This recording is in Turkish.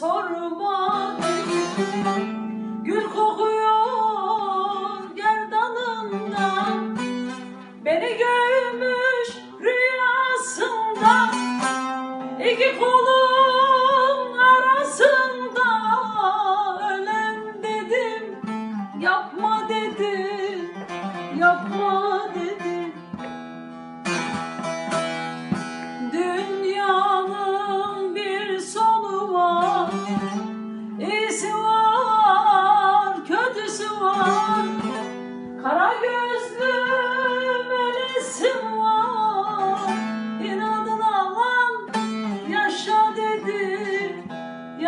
sorma Gül kokuyor gerdanında. Beni görmüş rüyasında. İki kolum arasında. Ölem dedim yapma dedim. Kara gözlüm ölesim var. İnadına lan yaşa dedim.